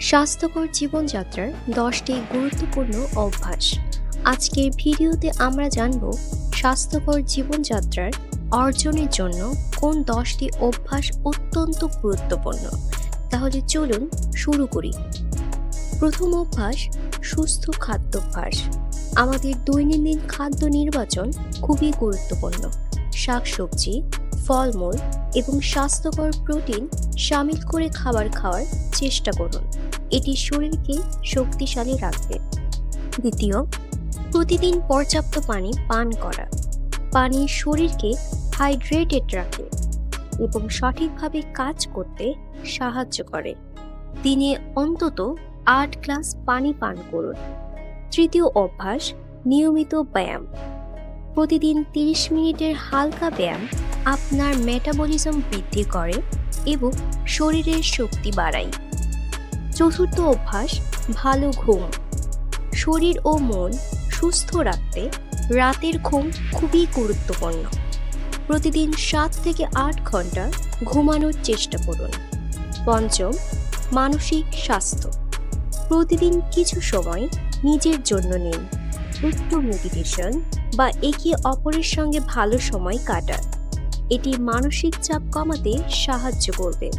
স্বাস্থ্যকর জীবনযাত্রার দশটি গুরুত্বপূর্ণ অভ্যাস। আজকের ভিডিওতে আমরা জানব স্বাস্থ্যকর জীবনযাত্রার অর্জনের জন্য কোন দশটি অভ্যাস অত্যন্ত গুরুত্বপূর্ণ। তাহলে চলুন শুরু করি। প্রথম অভ্যাস, সুস্থ খাদ্যাভ্যাস আমাদের দৈনন্দিন খাদ্য নির্বাচন খুবই গুরুত্বপূর্ণ। শাকসবজি ফলমূল এবং স্বাস্থ্যকর প্রোটিন সামিল করে খাবার খাওয়ার চেষ্টা করুন। এটি শরীরকে শক্তিশালী রাখবে। দ্বিতীয়, প্রতিদিন পর্যাপ্ত পানি পান করা। পানি শরীরকে হাইড্রেটেড রাখে এবং সঠিকভাবে কাজ করতে সাহায্য করে। দিনে অন্তত আট গ্লাস পানি পান করুন। তৃতীয় অভ্যাস, নিয়মিত ব্যায়াম। প্রতিদিন তিরিশ মিনিটের হালকা ব্যায়াম আপনার মেটাবলিজম বৃদ্ধি করে এবং শরীরের শক্তি বাড়ায়। চতুর্থ অভ্যাস, ভালো ঘুম। শরীর ও মন সুস্থ রাখতে রাতের ঘুম খুবই গুরুত্বপূর্ণ। প্রতিদিন সাত থেকে আট ঘণ্টা ঘুমানোর চেষ্টা করুন। পঞ্চম, মানসিক স্বাস্থ্য। প্রতিদিন কিছু সময় নিজের জন্য নিন। একটু মেডিটেশন বা একে অপরের সঙ্গে ভালো সময় কাটান। এটি মানসিক চাপ কমাতে সাহায্য করবে।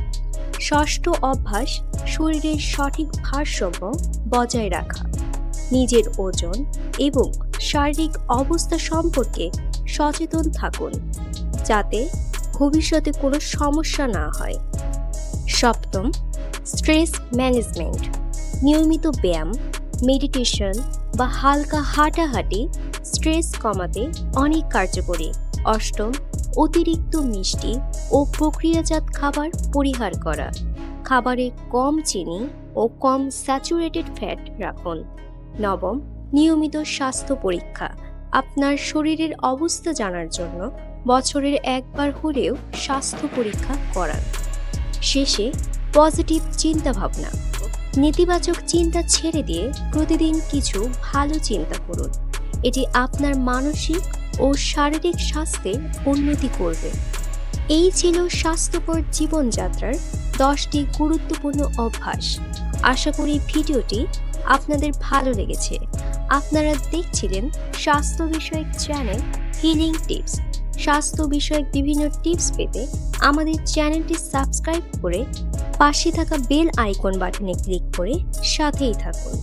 ষষ্ঠ অভ্যাস, শরীরের সঠিক ভারসাম্য বজায় রাখা। নিজের ওজন এবং শারীরিক অবস্থা সম্পর্কে সচেতন থাকুন, যাতে ভবিষ্যতে কোনো সমস্যা না হয়। সপ্তম স্ট্রেস ম্যানেজমেন্ট নিয়মিত ব্যায়াম মেডিটেশন বা হালকা হাঁটাহাঁটি স্ট্রেস কমাতে অনেক কার্যকরী। অষ্টম, অতিরিক্ত মিষ্টি ও প্রক্রিয়াজাত খাবার পরিহার করা। খাবারে কম চিনি ও কম স্যাচুরেটেড ফ্যাট রাখুন। নবম, নিয়মিত স্বাস্থ্য পরীক্ষা। আপনার শরীরের অবস্থা জানার জন্য বছরের একবার হলেও স্বাস্থ্য পরীক্ষা করান। শেষে পজিটিভ চিন্তা ভাবনা নেতিবাচক চিন্তা ছেড়ে দিয়ে প্রতিদিন কিছু ভালো চিন্তা করুন। এটি আপনার মানসিক ও শারীরিক স্বাস্থ্যের উন্নতি করবে। এই ছিল স্বাস্থ্যকর জীবনযাত্রার দশটি গুরুত্বপূর্ণ অভ্যাস। আশা করি ভিডিওটি আপনাদের ভালো লেগেছে। আপনারা দেখছিলেন স্বাস্থ্য বিষয়ক চ্যানেল হিলিং টিপস স্বাস্থ্য বিষয়ক বিভিন্ন টিপস পেতে আমাদের চ্যানেলটি সাবস্ক্রাইব করে পাশে থাকা বেল আইকন বাটনে ক্লিক করে সাথেই থাকুন।